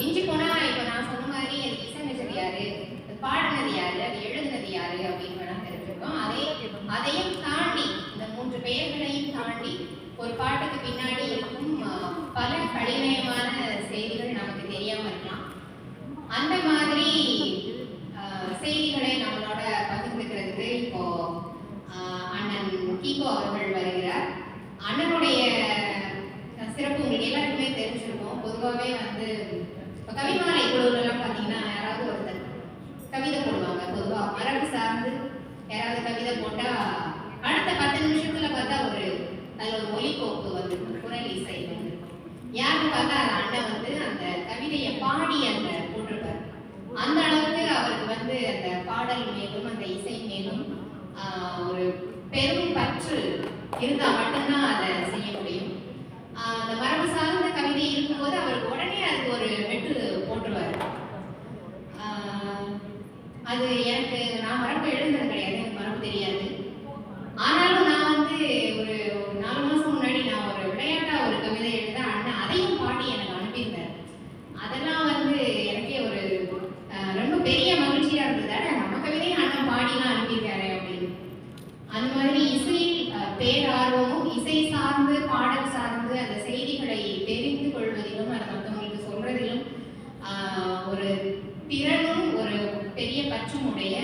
மிஞ்சி போனா இப்ப நான் சொன்ன மாதிரி அது இசையமைச்சது யாரு? அது பாடினது யாரு? அது எழுதுனது யாரு? அப்படின்னு வேணா தெரிஞ்சுக்கோம் அதே அதையும் தாண்டி இந்த மூன்று பெயர்களையும் தாண்டி ஒரு பாட்டுக்கு பின்னாடி இருக்கும் பல கடினமான செய்திகள் நமக்கு தெரியாம இருக்கலாம். அந்த மாதிரி ஆஹ், செய்திகளை நம்மளோட பகிர்ந்துக்கிறதுக்கு இப்போ ஆஹ், அண்ணன் கீகோ அவர்கள் வருகிறார். அண்ணனுடைய சிறப்பு உங்களுக்கு எல்லாருக்குமே தெரிஞ்சிருக்கும். பொதுவாகவே வந்து இப்போ கவிமாலை குழுவிலலாம் பார்த்தீங்கன்னா யாராவது ஒருத்தர் கவிதை போடுவாங்க பொதுவாக மரபு சார்ந்து யாராவது கவிதை போட்டா அடுத்த பத்து நிமிஷத்துல பார்த்தா ஒரு அதுல ஒரு ஒலிக்கோப்பு வந்து குரல் இசை வந்து யாருன்னு பார்த்தா அந்த அண்ணன் வந்து அந்த கவிதையை பாடி அந்த போட்டிருப்பார்? அந்த அளவுக்கு அவருக்கு வந்து அந்த பாடல் மேலும் அந்த இசை மேலும் ஆஹ், ஒரு பெரும் பற்று இருந்தா மட்டும்தான் அதை செய்ய முடியும். ஆஹ், அந்த மரபு சார்ந்த கவிதை இருக்கும்போது அவருக்கு உடனே அதுக்கு ஒரு வெட்டு போட்டுருவாரு. ஆஹ், அது எனக்கு நான் மரபு எழுந்தது கிடையாது எனக்கு மரபு தெரியாது. ஆனாலும் ஒரு நாலு மாசம் முன்னாடி நான் ஒரு விளையாட்டா ஒரு கவிதை எழுத அண்ணன் அதையும் பாடி எனக்கு அனுப்பியிருந்தார் அதெல்லாம் வந்து எனக்கே ஒரு அஹ், ரொம்ப பெரிய மகிழ்ச்சியா இருந்தது அட, நம்ம கவிதையும் அண்ணன் பாடிலாம் அனுப்பியிருக்காரு அப்படின்னு அந்த மாதிரி இசையில் அஹ், பேரார்வமும் இசை சார்ந்து பாடல் சார்ந்து அந்த செய்திகளை தெரிந்து கொள்வதிலும் அதை மற்றவங்களுக்கு சொல்றதிலும் ஆஹ், ஒரு திறனும் ஒரு பெரிய பற்றும் உடைய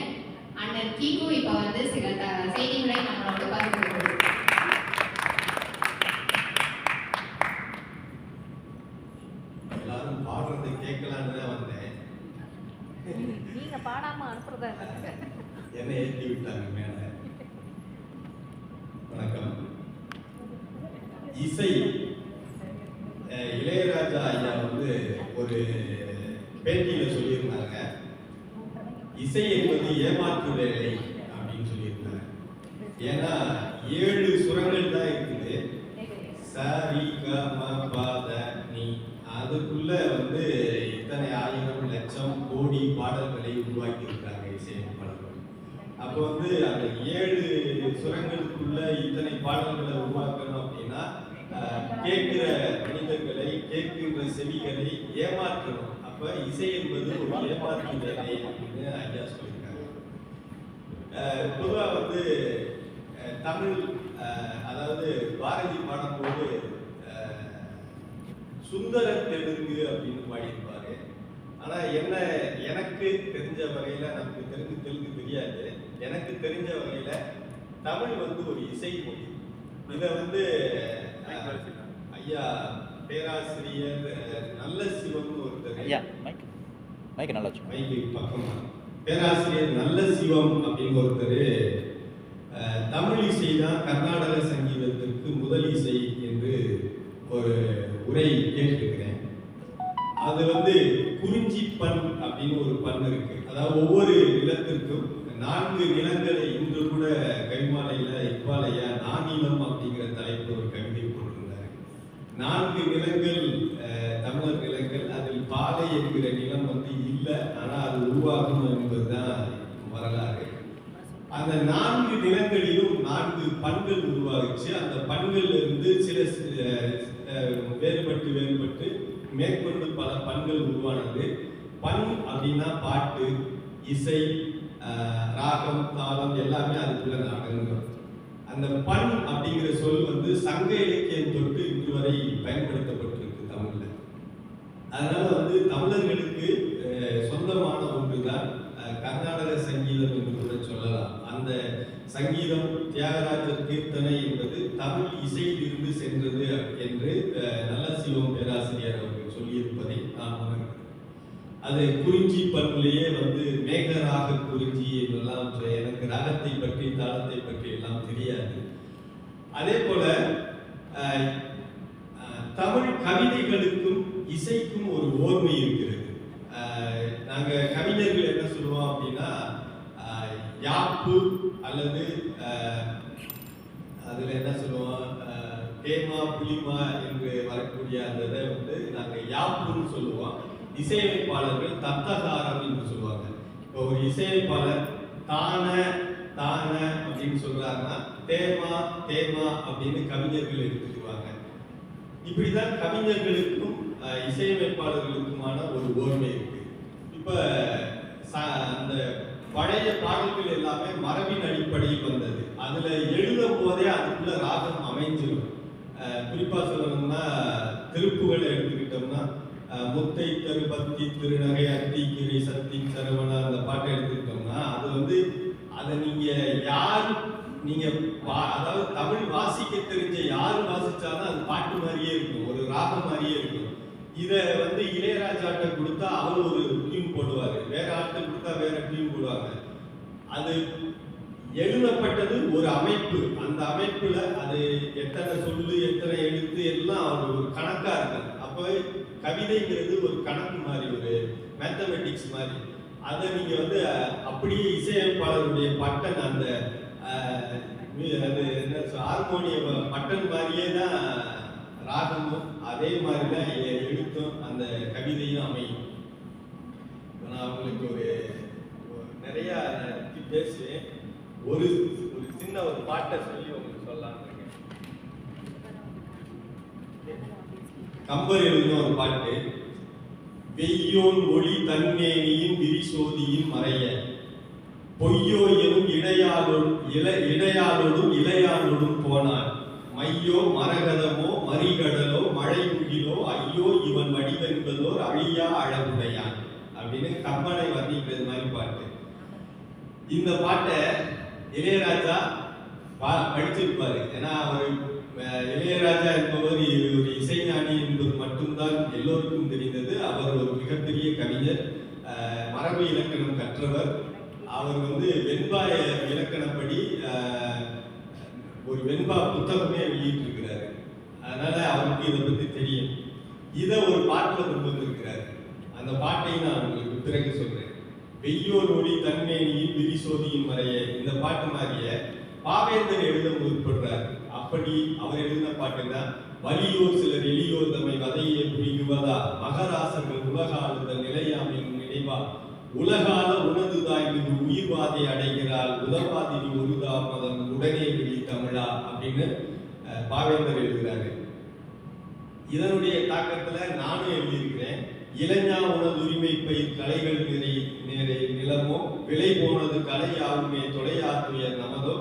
அண்ணன் கீகு இப்ப வந்து சில த- செய்திகளை நம்மளோட பகிர்ந்து கொள்வோம். எல்லாரும் பாடுறதை கேட்கலான்னு தான் வந்தேன் நீங்க பாடாம அனுப்புறதா இருந்தாங்க என்னை ஏற்றி விட்டாங்க மேல வணக்கம் இசை இளையராஜா ஐயா வந்து ஒரு பேட்டியில சொல்லியிருந்தாங்க. இசை என்பது ஏமாற்று வேலை அப்படின்னு சொல்லியிருந்தாங்க. ஏன்னா ஏழு சுரங்கள் தான் இருக்குது. சரி க ம ப நீ. அதுக்குள்ள வந்து இத்தனை ஆயிரம் லட்சம் கோடி பாடல்களை உருவாக்கி இருக்காங்க இசையமைப்பாளர்கள். அப்போ வந்து அந்த ஏழு சுரங்களுக்குள்ள இத்தனை பாடல்கள் கேட்கிற மனிதர்களை கேட்கின்ற செவிகளை ஏமாற்றணும். அப்ப இசை என்பது ஒரு ஏமாற்றும் வேலை அப்படின்னு ஐயா சொல்லியிருக்காங்க பொதுவாக வந்து தமிழ் அதாவது பாரதி பாடும்போது சுந்தர தெலுங்கு அப்படின்னு பாடியிருப்பாரு. ஆனா என்ன எனக்கு தெரிஞ்ச வகையில நமக்கு தெலுங்கு தெலுங்கு தெரியாது. எனக்கு தெரிஞ்ச வகையில தமிழ் வந்து ஒரு இசை மொழி. இதை வந்து ஐயா பேராசிரியர் நல்ல சிவம்னு ஒருத்தர். ஐயா மைக் மைக் நல்லா மைக்கு பக்கமா. பேராசிரியர் நல்ல சிவம் அப்படின்னு ஒருத்தர் தமிழ் இசை தான் கர்நாடக சங்கீதத்திற்கு முதல் இசை என்று ஒரு உரை கேட்டிருக்கிறேன். அது வந்து குறிஞ்சி பண் அப்படின்னு ஒரு பண் இருக்கு. அதாவது ஒவ்வொரு நிலத்திற்கும் நான்கு நிலங்களை இன்று கூட கைமாலையில இப்பாலையா நானிலம் அப்படிங்கிற தலைப்பு நான்கு நிலங்கள் தமிழர் நிலங்கள் அதில் பாலை என்கிற நிலம் வந்து இல்லை ஆனால் அது உருவாகும் என்பதுதான் வரலாறு. அந்த நான்கு நிலங்களிலும் நான்கு பண்கள் உருவாகிச்சு. அந்த பண்கள் இருந்து சில வேறுபட்டு வேறுபட்டு மேற்கொண்டு பல பண்கள் உருவானது. பண் அப்படின்னா பாட்டு இசை ராகம் தாளம் எல்லாமே அதுக்குள்ள அடங்கும் அந்த பண் அப்படிங்கிற சொல் வந்து சங்க இலக்கியம் தொட்டு இன்று வரை பயன்படுத்தப்பட்டிருக்கு தமிழ்ல. அதனால வந்து தமிழர்களுக்கு சொந்தமான ஒன்றுதான் தான் கர்நாடக சங்கீதம் என்று கூட சொல்லலாம். அந்த சங்கீதம் தியாகராஜர் கீர்த்தனை என்பது தமிழ் இசையிலிருந்து சென்றது என்று அஹ், நல்ல சிவம் பேராசிரியர் அவர்கள் சொல்லியிருப்பதை நான் உணர்கிறேன். அது குறிஞ்சி பண்பிலேயே வந்து மேகராக குறிஞ்சி என்றெல்லாம் எனக்கு ராகத்தை பற்றி தாளத்தை பற்றி எல்லாம் தெரியாது. அதே போல தமிழ் கவிதைகளுக்கும் இசைக்கும் ஒரு ஓர்மை இருக்கிறது. நாங்கள் கவிஞர்கள் என்ன சொல்லுவோம் அப்படின்னா யாப்பு அல்லது அதில் என்ன சொல்லுவோம்? தேமா புலிமா என்று வரக்கூடிய அந்த இதை வந்து நாங்கள் யாப்புன்னு சொல்லுவோம். இசையமைப்பாளர்கள் தத்தகாரம் என்று சொல்லுவாங்க. இப்போ ஒரு இசையமைப்பாளர் தான தான அப்படின்னு சொல்றாருன்னா தேமா தேமா அப்படின்னு கவிஞர்கள் எடுத்துக்குவாங்க. இப்படிதான் கவிஞர்களுக்கும் இசையமைப்பாளர்களுக்குமான ஒரு ஓர்மை இருக்கு. இப்ப அந்த பழைய பாடல்கள் எல்லாமே மரபின் அடிப்படையில் வந்தது. அதுல எழுதும் போதே அதுக்குள்ள ராகம் அமைஞ்சிடும் குறிப்பா சொல்லணும்னா திருப்புகளை எடுத்துக்கிட்டோம்னா முத்தை தருபத்தி திருநகை அத்தி கிரி சத்தி சரவணா அந்த பாட்டை எடுத்திருக்கோம்னா அது வந்து அதை நீங்க யார் நீங்க வா- அதாவது தமிழ் வாசிக்க தெரிஞ்ச யார் வாசிச்சாலும் அது பாட்டு மாதிரியே இருக்கும் ஒரு ராகம் மாதிரியே இருக்கும். இதை வந்து இளையராஜாட்ட கொடுத்தா அவர் ஒரு டியூன் போடுவார். வேற ஆட்டை கொடுத்தா வேற டியூன் போடுவாங்க. அது எழுதப்பட்டது ஒரு அமைப்பு. அந்த அமைப்புல அது எத்தனை சொல்லு எத்தனை எழுத்து எல்லாம் ஒரு ஒரு கணக்கா இருக்கு அப்போ கவிதைங்கிறது ஒரு கணக்கு மாதிரி ஒரு மேத்தமெட்டிக்ஸ் மாதிரி. அதை நீங்க வந்து அப்படியே இசையமைப்பாளருடைய பட்டன் அந்த அது என்ன ஹார்மோனியம் பட்டன் மாதிரியே தான் ராகமும் அதே மாதிரி தான் எழுத்தும் அந்த கவிதையும் அமையும். நான் உங்களுக்கு ஒரு ஒரு நிறைய பேசுவேன். ஒரு ஒரு சின்ன ஒரு பாட்டை சொல்லி உங்களுக்கு சொல்லலாம் கம்பர் எழுதின ஒரு பாட்டு வெய்யோன் ஒளி தன்மேனியின் விரிசோதியின் மறைய பொய்யோ எனும் இடையாளோடு இள இடையாளோடும் இளையாளோடும் போனான் மையோ மரகதமோ மறிகடலோ மழை முகிலோ ஐயோ இவன் வடிவென்பதோர் அழியா அழகுடையான். அப்படின்னு கம்பனை வர்ணிக்கிறது மாதிரி பாட்டு. இந்த பாட்டை இளையராஜா படிச்சிருப்பாரு. ஏன்னா அவர் இளையராஜா என்பவர் ஒரு இசைஞானி என்பது மட்டும்தான் எல்லோருக்கும் தெரிந்தது. அவர் ஒரு மிகப்பெரிய கவிஞர் மரபு இலக்கணம் கற்றவர். அவர் வந்து வெண்பா இலக்கணப்படி ஒரு வெண்பா புத்தகமே வெளியிட்டிருக்கிறார். அதனால அவருக்கு இதை பற்றி தெரியும். இதை ஒரு பாட்டில் கொண்டு வந்திருக்கிறார். அந்த பாட்டை நான் உங்களுக்கு பிறகு சொல்றேன். வெய்யோர் ஒளி தன்மேனியின் விரிசோதியின் மறைய இந்த பாட்டு மாதிரிய பாவேந்தர் எழுத முற்படுறார். அப்படி அவர் எழுதின பாட்டு தான் வலியோர் சிலர் எளியோர் தம்மை வதையை புரியுவதா மகராசர்கள் உலகாளுதல் நிலையாமின் நினைவா? உலகால உணதுதாய் இது உயிர்வாதை அடைகிறாள். உதவாதினி ஒருதா மதம் உடனே வெளி தமிழா? அப்படின்னு அஹ், பாவேந்தர் எழுதுகிறாரு இதனுடைய தாக்கத்துல நானும் எழுதியிருக்கிறேன் இளைஞா உனது உரிமை பயிர் கலைகள் நிறை நிறை நிலமோ? விலை போனது கலையாவுமே தொலையாத்துயர் நமதோ?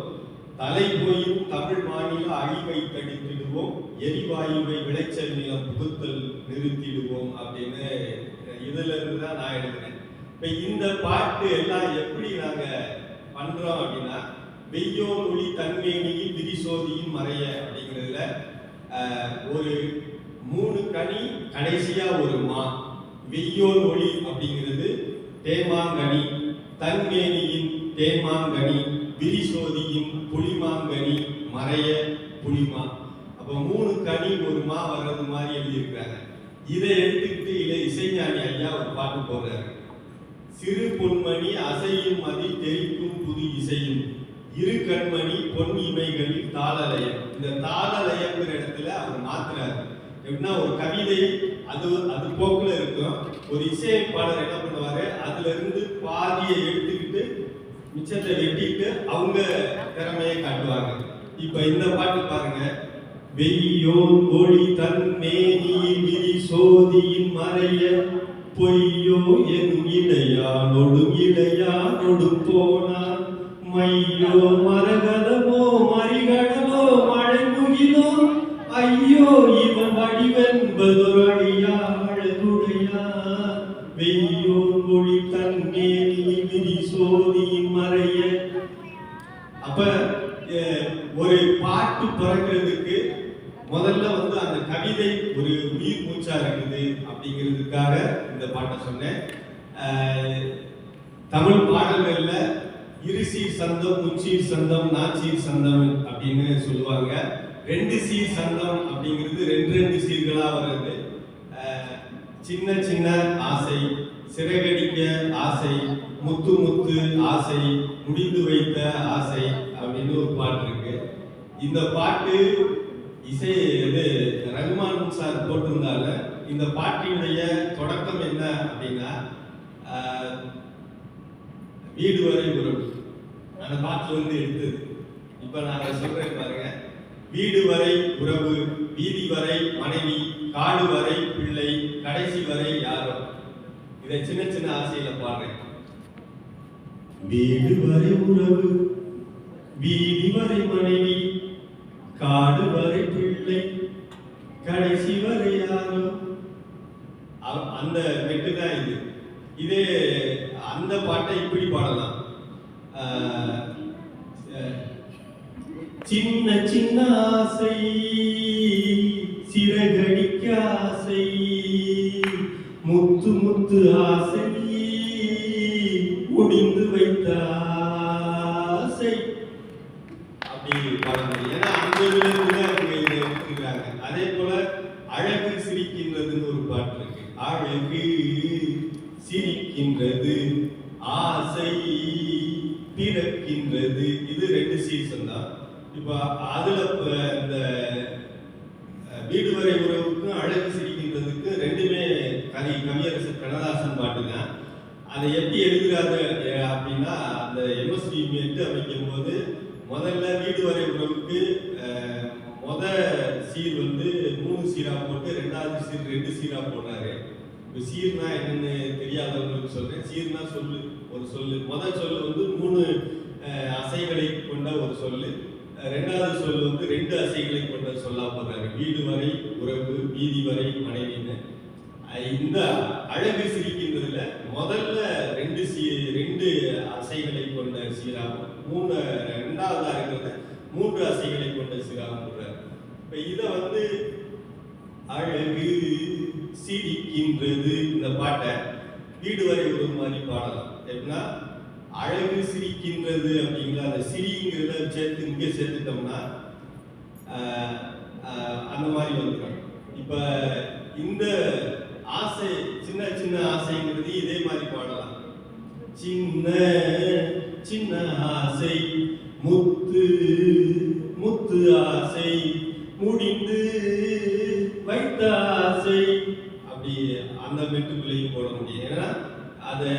தலை போயும் தமிழ் மாநில அழிவை தடுத்திடுவோம் எரிவாயுவை விளைச்சல் நிலம் புகுத்தல் நிறுத்திடுவோம் அப்படின்னு இதுல இருந்து தான் நான் எழுதுனேன். இப்ப இந்த பாட்டு எல்லாம் எப்படி நாங்க பண்றோம் அப்படின்னா வெய்யோ மொழி தன்மேனியில் விரிசோதியின் மறைய அப்படிங்கிறதுல ஒரு மூணு கனி கடைசியா ஒரு மா. வெய்யோர் ஒளி அப்படிங்கிறது தேமாங்கனி தன்மேனியின் தேமாங்கனி. விரிசோதியின் புளிமாங்கனி மறைய புளிமா. அப்போ மூணு கனி ஒரு மா வர்றது மாதிரி எழுதியிருக்கிறாங்க. இதை எடுத்துக்கிட்டு இதை இசைஞானி ஐயா ஒரு பாட்டு போடுறாரு. சிறு பொன்மணி அசையும் மதி தெரிக்கும் புது இசையும். இரு கண்மணி பொன் இமைகளில் தாளலயம். இந்த தாளலயங்கிற இடத்துல அவர் மாத்துறாரு. எப்படின்னா ஒரு கவிதை அது அது போக்குல இருக்கும். ஒரு இசையமைப்பாளர் என்ன பண்ணுவாரு? அதுல இருந்து பாதியை எடுத்துக்கிட்டு மிச்சத்தை வெட்டிட்டு அவங்க திறமையை காட்டுவாங்க. இப்ப இந்த பாட்டு பாருங்க. வெய்யோ ஒளி தன்மேனியில் விரி சோதியின் மறைய பொய்யோ எனும் இடையானொடும் இடையானொடும் போனான் மையோ மரகதமோ கவிதை ஒரு உயிர் மூச்சா இருக்குது அப்படிங்கிறதுக்காக இந்த பாட்டை சொன்னேன். அஹ், தமிழ் பாடல்கள்ல இருசீர் சந்தம் முச்சீர் சந்தம் நாச்சீர் சந்தம் அப்படின்னு சொல்லுவாங்க. ரெண்டு சீர் சந்தம் அப்படிங்கிறது ரெண்டு ரெண்டு சீர்களா வருது சின்ன சின்ன ஆசை சிறகடிக்க ஆசை முத்து முத்து ஆசை முடிந்து வைத்த ஆசை அப்படின்னு ஒரு பாட்டு இருக்கு. இந்த பாட்டு இசை இது ரகுமான் சார் போட்டிருந்தால இந்த பாட்டினுடைய தொடக்கம் என்ன அப்படின்னா ஆஹ், வீடு வரை உறவு. அந்த பாட்டுல வந்து எடுத்தது இப்ப நான் சொல்றேன் பாருங்க. வீடு வரை உறவு வீதி வரை மனைவி காடு வரை பிள்ளை கடைசி வரை யாரோ. இதை சின்ன சின்ன ஆசையில பாடுறேன். வீடு வரை உறவு வீதி வரை மனைவி கடைசி வரையாகும் அந்த மெட்டு தான் இது. இதே அந்த பாட்டை இப்படி பாடலாம். ஆஹ், சின்ன சின்ன ஆசை சிறகடிக்க ஆசை முத்து முத்து ஆசை முடிந்து வைத்த ஆசை. அப்படி பாடலாம். ஏன்னா அந்த இதுல இருந்து அவங்க இதை எடுத்துக்கிறாங்க அதே போல அழகு சிரிக்கின்றதுன்னு ஒரு பாட்டு இருக்கு. அழகு சிரிக்கின்றது ஆசை பிறக்கின்றது. இது ரெண்டு சீசன் தான் இப்போ அதுல இந்த வீடு வரை உறவுக்கும் அழகு சிரிக்கின்றதுக்கு ரெண்டுமே கவி கவியரசு கண்ணதாசன் பாட்டு தான் அதை எப்படி எழுதுறாரு அப்படின்னா அந்த எம்எஸ்டி எட்டு அமைக்கும் போது முதல்ல வீடு வரை உறவுக்கு முத சீர் வந்து சீரா போட்டு ரெண்டாவது சீர் ரெண்டு சீரா போடுறாரு. இப்போ சீர்னா என்னன்னு தெரியாதவங்களுக்கு சொல்றேன். சீர்னா சொல்லு ஒரு சொல்லு. முதல் சொல்லு வந்து மூணு அசைகளை கொண்ட ஒரு சொல்லு. ரெண்டாவது சொல் வந்து ரெண்டு அசைகளை கொண்ட சொல்லா போடுறாரு. வீடு வரை உறவு வீதி வரை மனைவின்னு இந்த அழகு சிரிக்கின்றதுல முதல்ல ரெண்டு சீ ரெண்டு அசைகளை கொண்ட சீராகும் மூணு ரெண்டாவதா இருக்கிறத மூன்று அசைகளை கொண்ட சீராகும் இப்போ இப்ப வந்து அழகு சிரிக்கின்றது. இந்த பாட்டை வீடு வரை ஒரு மாதிரி பாடலாம். எப்படின்னா அழகு சிரிக்கின்றது அப்படிங்களா அந்த சிரிங்கிறத சேர்த்து இங்கே சேர்த்துட்டோம்னா அந்த மாதிரி வந்துடும். இப்போ இந்த ஆசை சின்ன சின்ன ஆசைங்கிறது இதே மாதிரி பாடலாம். சின்ன ஆசை முத்து முத்து ஆசை முடிந்து வைத்த ஆசை அப்படி அந்த மெட்டுக்குள்ளேயும் போட முடியும் ஏன்னா அதை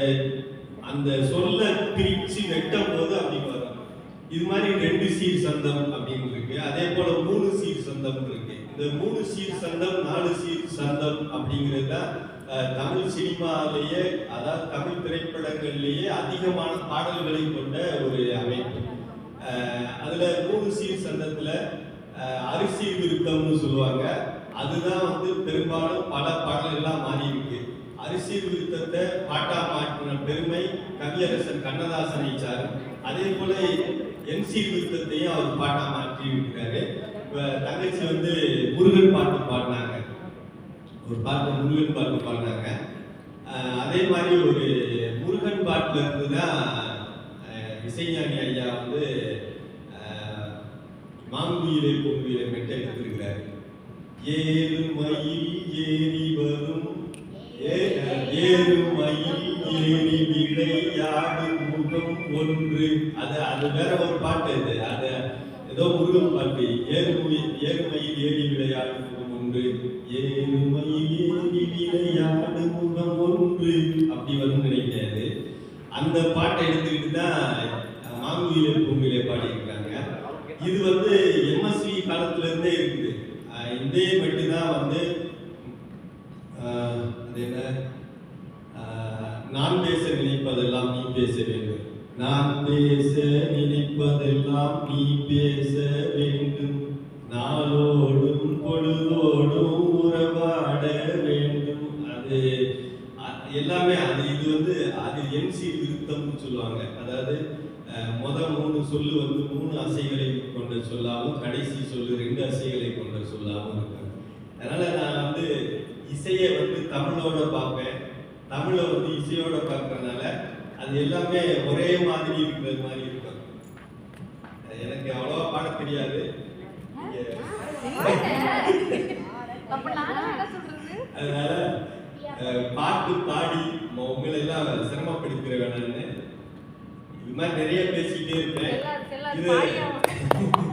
அந்த சொல்ல பிரிச்சு நெட்டும் போது அப்படி வரும் இது மாதிரி ரெண்டு சீர் சந்தம் அப்படின்னு இருக்கு அதே போல மூணு சீர் சந்தம் இருக்கு இந்த மூணு சீர் சந்தம் நாலு சீர் சந்தம் அப்படிங்கிறது தான் அஹ், தமிழ் சினிமாலேயே அதாவது தமிழ் திரைப்படங்கள்லேயே அதிகமான பாடல்களை கொண்ட ஒரு அமைப்பு. அதில் அதுல மூணு சீர் சந்தத்துல அரிசி விருத்தம்னு சொல்லுவாங்க. அதுதான் வந்து பெரும்பாலும் பல பாடல்கள்லாம் மாறி இருக்கு அரிசி விருத்தத்தை பாட்டா மாற்றின பெருமை கவியரசன் கண்ணதாசனை சாரும் அதே போல என்சி விருத்தத்தையும் அவர் பாட்டா மாற்றி இருக்கிறாரு தங்கச்சி வந்து முருகன் பாட்டு பாடினாங்க. ஒரு பாட்டு முருகன் பாட்டு பாடினாங்க. அதே மாதிரி ஒரு முருகன் பாட்டுல இருந்து தான் அஹ் இசைஞானி ஐயா வந்து மாங்குயிலே பொங்குயிலே மெட்டை எடுத்திருக்கிறார். ஏறு மயில் ஏறி வரும் ஏ- ஏறு மயில் ஏறி விளையாடும் முகம் ஒன்று. அது அது வேற ஒரு பாட்டு இது. அது ஏதோ முருகன் பாட்டு. ஏறு மயில் ஏறு மயில் ஏறி விளையாடு முகம் ஒன்று. ஏறு மயில் ஏறி விளையாடு முகம் ஒன்று. அப்படி வரும்னு நினைக்காது அந்த பாட்டை எடுத்துக்கிட்டு தான் மாங்குயிலே பாடியிருக்காங்க. இது வந்து எம்எஸ்வி காலத்துல இருந்தே இருக்குது. அஹ் இதே மட்டும் வந்து அது என்ன? நான் பேச நினைப்பதெல்லாம் நீ பேச வேண்டும். நான் பேச நினைப்பதெல்லாம் நீ பேச வேண்டும். நாளோடும் பொழுதோடும் உறவாட வேண்டும். அது எல்லாமே அது இது வந்து அது என்சி விருத்தம்னு சொல்லுவாங்க. அதாவது முத மூணு சொல்லு வந்து மூணு அசைகளை கொண்ட சொல்லாமல் கடைசி சொல்லு ரெண்டு அசைகளை கொண்ட சொல்லாமல் இருக்காங்க. அதனால நான் வந்து இசையை வந்து தமிழோட பார்ப்பேன். தமிழை வந்து இசையோட பார்க்கறதுனால அது எல்லாமே ஒரே மாதிரி இருக்கிறது மாதிரி இருக்கும். எனக்கு அவ்வளவா பாட தெரியாது. அதனால பாட்டு பாடி உங்களை எல்லாம் சிரமப்படுத்திட வேணாம்னு. இது மாதிரி நிறைய பேசிக்கிட்டே இருப்பேன். இது